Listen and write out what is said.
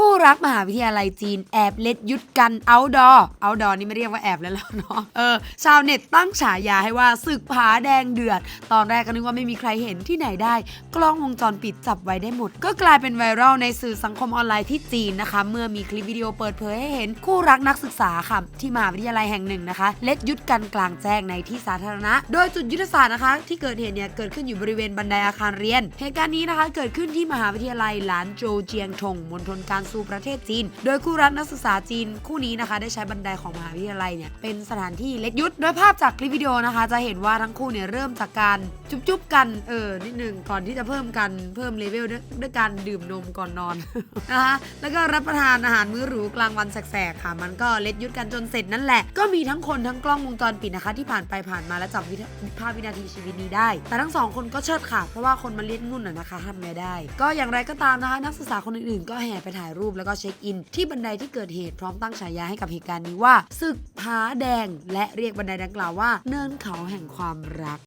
คู่รักมหาวิทยาลัยจีนแอบเล็ดยุดกันเอาดอเอาดอนี่ไม่เรียกว่าแอบแล้วเนาะเออชาวเน็ตตั้งฉายาให้ว่าศึกผาแดงเดือด ตอนแรกก็นึกว่าไม่มีใครเห็นที่ไหนได้ กล้องวงจรปิดจับไว้ได้หมด ก็กลายเป็นไวรัลในสื่อสังคมออนไลน์ที่จีนนะคะ เมื่อมีคลิปวิดีโอเปิดเผยให้เห็นคู่รักนักศึกษาค่ะที่มหาวิทยาลัยแห่งหนึ่งนะคะ เล็ดยุดกันกลางแจ้งในที่สาธารณะ โดยจุดยุทธศาสตร์นะคะ ที่เกิดเหตุเนี่ยเกิดขึ้นอยู่บริเวณบันไดอาคารเรียนเหตุการณ์นี้นะคะเกิดขึ้นที่มหาวิทยาลัยหลานโจเจียงทงมณฑลการซูประเทศจีน โดยคู่รักนักศึกษาจีนคู่นี้นะคะ ได้ใช้บันไดของมหาวิทยาลัยเนี่ยเป็นสถานที่เล็ดยุดโดยภาพจากคลิปวิดีโอนะคะ จะเห็นว่าทั้งคู่เนี่ยเริ่มจากการจุ๊บๆกันเออนิดนึงก่อนที่จะเพิ่มกันเพิ่มเลเวลด้วยด้วยการดื่มนมก่อนนอนนะคะแล้วก็รับประทานอาหารมื้อหรูกลางวันแสกๆค่ะ มันก็เล็ดยุดกันจนเสร็จนั่นแหละก็มีทั้งคนทั้งกล้องวงจรปิดนะคะ ที่ผ่านไปผ่านมาและจับภาพวินาทีชีวิตนี้ได้ แต่ทั้งสองคนก็เชิดค่ะเพราะว่าคนมาเลียดงุ่นน่ะนะคะทำไงได้ ก็อย่างไรก็ตามนะคะ นักศึกษาคนอื่นๆ ก็แห่ไปถ่ายรูปแล้วก็เช็คอิน ที่บันไดที่เกิดเหตุพร้อมตั้งฉายาให้กับเหตุการณ์นี้ว่าศึกผาแดง และเรียกบันไดดังกล่าวว่า เนินเขาแห่งความรัก